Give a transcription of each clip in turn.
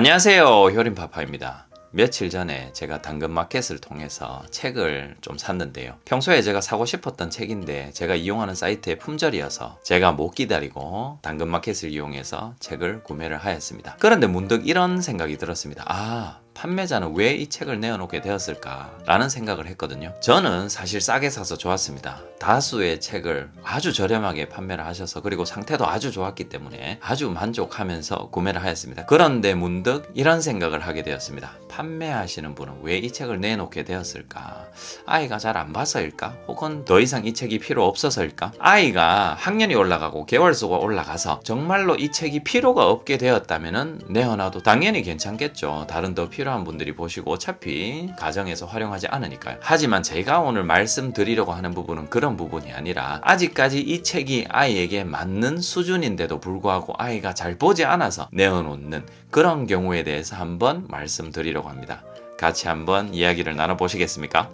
안녕하세요. 효림파파입니다. 며칠 전에 제가 당근마켓을 통해서 책을 좀 샀는데요. 평소에 제가 사고 싶었던 책인데 제가 이용하는 사이트의 품절이어서 제가 못 기다리고 당근마켓을 이용해서 책을 구매를 하였습니다. 그런데 문득 이런 생각이 들었습니다. 아, 판매자는 왜 이 책을 내어놓게 되었을까? 라는 생각을 했거든요. 저는 사실 싸게 사서 좋았습니다. 다수의 책을 아주 저렴하게 판매를 하셔서 그리고 상태도 아주 좋았기 때문에 아주 만족하면서 구매를 하였습니다. 그런데 문득 이런 생각을 하게 되었습니다. 판매하시는 분은 왜 이 책을 내놓게 되었을까? 아이가 잘 안 봐서일까? 혹은 더 이상 이 책이 필요 없어서일까? 아이가 학년이 올라가고 개월수가 올라가서 정말로 이 책이 필요가 없게 되었다면 내어놔도 당연히 괜찮겠죠. 다른 더 필요 한 분들이 보시고 어차피 가정에서 활용하지 않으니까요. 하지만 제가 오늘 말씀드리려고 하는 부분은 그런 부분이 아니라 아직까지 이 책이 아이에게 맞는 수준인데도 불구하고 아이가 잘 보지 않아서 내어놓는 그런 경우에 대해서 한번 말씀드리려고 합니다. 같이 한번 이야기를 나눠보시겠습니까?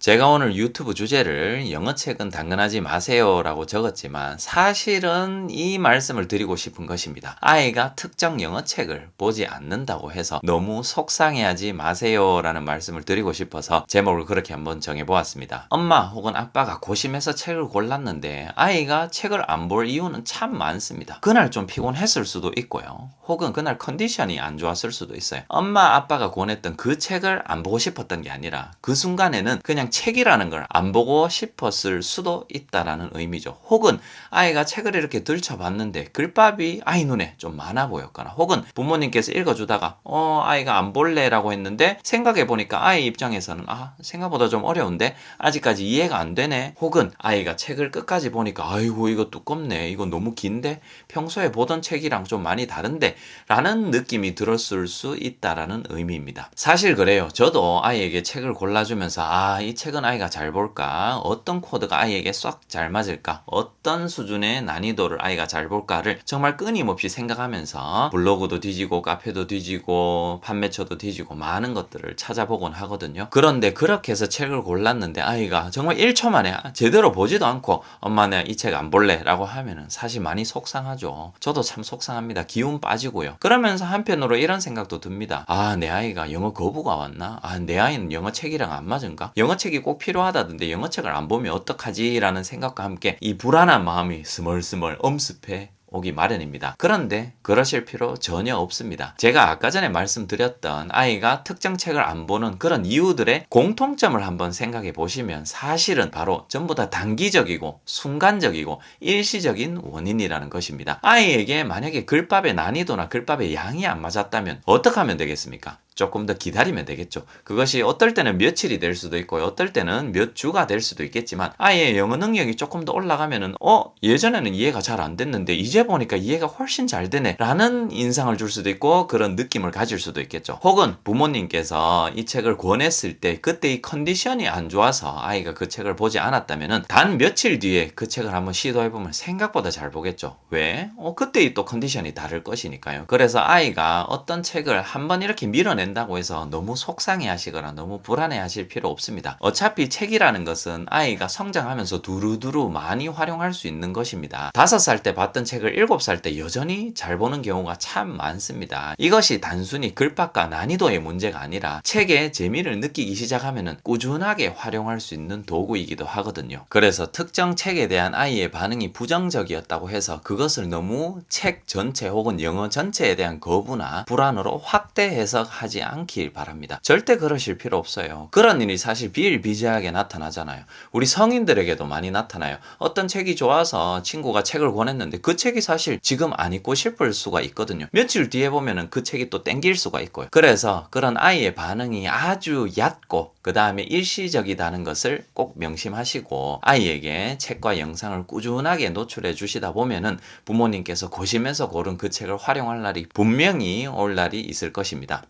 제가 오늘 유튜브 주제를 영어 책은 당근하지 마세요 라고 적었지만 사실은 이 말씀을 드리고 싶은 것입니다. 아이가 특정 영어 책을 보지 않는다고 해서 너무 속상해하지 마세요 라는 말씀을 드리고 싶어서 제목을 그렇게 한번 정해보았습니다. 엄마 혹은 아빠가 고심해서 책을 골랐는데 아이가 책을 안 볼 이유는 참 많습니다. 그날 좀 피곤했을 수도 있고요. 혹은 그날 컨디션이 안 좋았을 수도 있어요. 엄마 아빠가 권했던 그 책을 안 보고 싶었던 게 아니라 그 순간에는 그냥 책이라는 걸 안 보고 싶었을 수도 있다라는 의미죠. 혹은 아이가 책을 이렇게 들춰봤는데 글밥이 아이 눈에 좀 많아 보였거나 혹은 부모님께서 읽어주다가 어 아이가 안 볼래라고 했는데 생각해 보니까 아이 입장에서는 아 생각보다 좀 어려운데 아직까지 이해가 안 되네 혹은 아이가 책을 끝까지 보니까 아이고 이거 두껍네 이거 너무 긴데 평소에 보던 책이랑 좀 많이 다른데 라는 느낌이 들었을 수 있다라는 의미입니다. 사실 그래요. 저도 아이에게 책을 골라주면서 아, 이 책은 아이가 잘 볼까? 어떤 코드가 아이에게 쏙 잘 맞을까? 어떤 수준의 난이도를 아이가 잘 볼까를 정말 끊임없이 생각하면서 블로그도 뒤지고 카페도 뒤지고 판매처도 뒤지고 많은 것들을 찾아보곤 하거든요. 그런데 그렇게 해서 책을 골랐는데 아이가 정말 1초 만에 제대로 보지도 않고 엄마 내가 이책 안 볼래 라고 하면은 사실 많이 속상하죠. 저도 참 속상합니다. 기운 빠지고요. 그러면서 한편으로 이런 생각도 듭니다. 아, 내 아이가 영어 거부가 왔나? 아, 내 아이는 영어 책이랑 안 맞은가? 영어 책이 꼭 필요하다던데 영어 책을 안 보면 어떡하지? 라는 생각과 함께 이 불안한 마음이 스멀스멀 엄습해 오기 마련입니다. 그런데 그러실 필요 전혀 없습니다. 제가 아까 전에 말씀드렸던 아이가 특정 책을 안 보는 그런 이유들의 공통점을 한번 생각해 보시면 사실은 바로 전부 다 단기적이고 순간적이고 일시적인 원인이라는 것입니다. 아이에게 만약에 글밥의 난이도나 글밥의 양이 안 맞았다면 어떻게 하면 되겠습니까? 조금 더 기다리면 되겠죠. 그것이 어떨 때는 며칠이 될 수도 있고 어떨 때는 몇 주가 될 수도 있겠지만 아이의 영어 능력이 조금 더 올라가면은 어 예전에는 이해가 잘 안 됐는데 이제 보니까 이해가 훨씬 잘 되네 라는 인상을 줄 수도 있고 그런 느낌을 가질 수도 있겠죠. 혹은 부모님께서 이 책을 권했을 때 그때 이 컨디션이 안 좋아서 아이가 그 책을 보지 않았다면은 단 며칠 뒤에 그 책을 한번 시도해 보면 생각보다 잘 보겠죠. 왜? 어 그때 또 컨디션이 다를 것이니까요. 그래서 아이가 어떤 책을 한번 이렇게 밀어 낸 된다고 해서 너무 속상해 하시거나 너무 불안해 하실 필요 없습니다. 어차피 책이라는 것은 아이가 성장하면서 두루두루 많이 활용할 수 있는 것입니다. 다섯 살 때 봤던 책을 일곱 살 때 여전히 잘 보는 경우가 참 많습니다. 이것이 단순히 글밥과 난이도의 문제가 아니라 책의 재미를 느끼기 시작하면 꾸준하게 활용할 수 있는 도구이기도 하거든요. 그래서 특정 책에 대한 아이의 반응이 부정적이었다고 해서 그것을 너무 책 전체 혹은 영어 전체에 대한 거부나 불안으로 확대 해석하지 않길 바랍니다. 절대 그러실 필요 없어요. 그런 일이 사실 비일비재하게 나타나잖아요. 우리 성인들에게도 많이 나타나요. 어떤 책이 좋아서 친구가 책을 권했는데 그 책이 사실 지금 안 읽고 싶을 수가 있거든요. 며칠 뒤에 보면은 그 책이 또 땡길 수가 있고요. 그래서 그런 아이의 반응이 아주 얕고 그 다음에 일시적이다는 것을 꼭 명심하시고 아이에게 책과 영상을 꾸준하게 노출해 주시다 보면은 부모님께서 고심해서 고른 그 책을 활용할 날이 분명히 올 날이 있을 것입니다.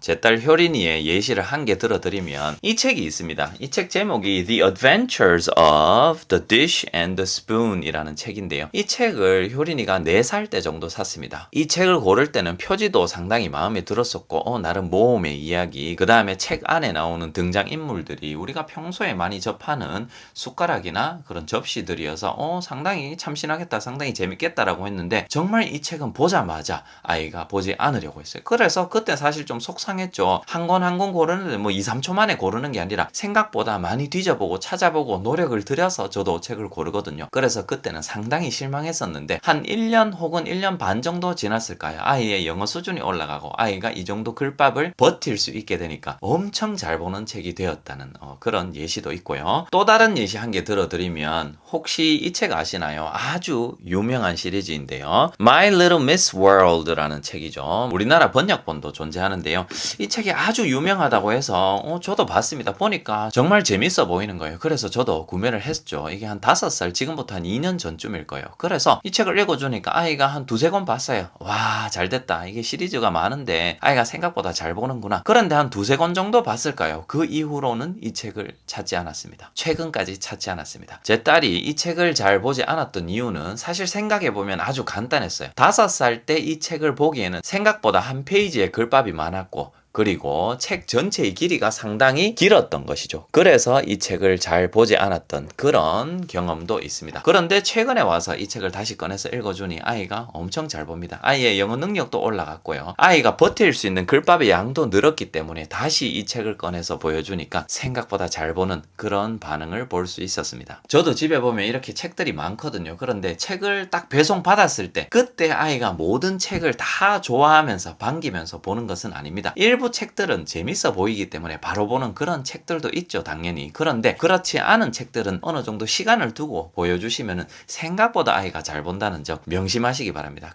제 딸 효린이의 예시를 한 개 들어드리면 이 책이 있습니다. 이 책 제목이 The Adventures of the Dish and the Spoon 이라는 책인데요. 이 책을 효린이가 4살 때 정도 샀습니다. 이 책을 고를 때는 표지도 상당히 마음에 들었었고 어, 나름 모험의 이야기 그 다음에 책 안에 나오는 등장인물들이 우리가 평소에 많이 접하는 숟가락이나 그런 접시들이어서 어, 상당히 참신하겠다 상당히 재밌겠다라고 했는데 정말 이 책은 보자마자 아이가 보지 않으려고 했어요. 그래서 그때 사실 좀 속상 했죠. 한 권 한 권 고르는데 뭐 2, 3초 만에 고르는 게 아니라 생각보다 많이 뒤져보고 찾아보고 노력을 들여서 저도 책을 고르거든요. 그래서 그때는 상당히 실망했었는데 한 1년 혹은 1년 반 정도 지났을까요? 아이의 영어 수준이 올라가고 아이가 이 정도 글밥을 버틸 수 있게 되니까 엄청 잘 보는 책이 되었다는 어, 그런 예시도 있고요. 또 다른 예시 한 개 들어드리면 혹시 이 책 아시나요? 아주 유명한 시리즈인데요. My Little Miss World라는 책이죠. 우리나라 번역본도 존재하는데요. 이 책이 아주 유명하다고 해서 어, 저도 봤습니다. 보니까 정말 재밌어 보이는 거예요. 그래서 저도 구매를 했죠. 이게 한 5살 지금부터 한 2년 전쯤일 거예요. 그래서 이 책을 읽어주니까 아이가 한 두세 권 봤어요. 와 잘 됐다. 이게 시리즈가 많은데 아이가 생각보다 잘 보는구나. 그런데 한 두세 권 정도 봤을까요? 그 이후로는 이 책을 찾지 않았습니다. 최근까지 찾지 않았습니다. 제 딸이 이 책을 잘 보지 않았던 이유는 사실 생각해보면 아주 간단했어요. 다섯 살 때 이 책을 보기에는 생각보다 한 페이지에 글밥이 많았고 그리고 책 전체의 길이가 상당히 길었던 것이죠. 그래서 이 책을 잘 보지 않았던 그런 경험도 있습니다. 그런데 최근에 와서 이 책을 다시 꺼내서 읽어주니 아이가 엄청 잘 봅니다. 아이의 영어 능력도 올라갔고요. 아이가 버틸 수 있는 글밥의 양도 늘었기 때문에 다시 이 책을 꺼내서 보여주니까 생각보다 잘 보는 그런 반응을 볼 수 있었습니다. 저도 집에 보면 이렇게 책들이 많거든요. 그런데 책을 딱 배송 받았을 때 그때 아이가 모든 책을 다 좋아하면서 반기면서 보는 것은 아닙니다. 일부 책들은 재밌어 보이기 때문에 바로 보는 그런 책들도 있죠, 당연히. 그런데 그렇지 않은 책들은 어느 정도 시간을 두고 보여주시면 생각보다 아이가 잘 본다는 점 명심하시기 바랍니다.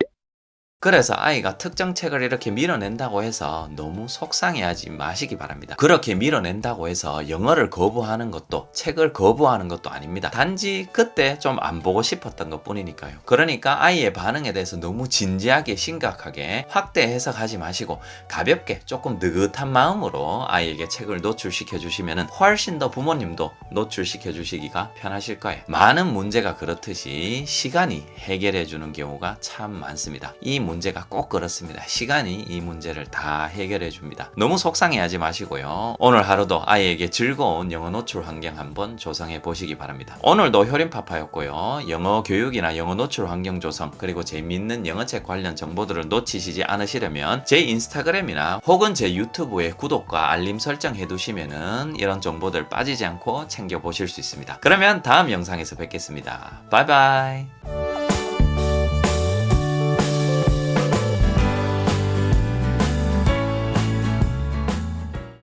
그래서 아이가 특정 책을 이렇게 밀어낸다고 해서 너무 속상해하지 마시기 바랍니다. 그렇게 밀어낸다고 해서 영어를 거부하는 것도 책을 거부하는 것도 아닙니다. 단지 그때 좀 안 보고 싶었던 것 뿐이니까요. 그러니까 아이의 반응에 대해서 너무 진지하게 심각하게 확대 해석하지 마시고 가볍게 조금 느긋한 마음으로 아이에게 책을 노출시켜 주시면 훨씬 더 부모님도 노출시켜 주시기가 편하실 거예요. 많은 문제가 그렇듯이 시간이 해결해 주는 경우가 참 많습니다. 이 문제 가 꼭 그렇습니다. 시간이 이 문제를 다 해결해 줍니다. 너무 속상해하지 마시고요. 오늘 하루도 아이에게 즐거운 영어 노출 환경 한번 조성해 보시기 바랍니다. 오늘도 효린파파였고요. 영어 교육이나 영어 노출 환경 조성 그리고 재미있는 영어책 관련 정보들을 놓치시지 않으시려면 제 인스타그램이나 혹은 제 유튜브에 구독과 알림 설정 해두시면은 이런 정보들 빠지지 않고 챙겨 보실 수 있습니다. 그러면 다음 영상에서 뵙겠습니다. 바이바이.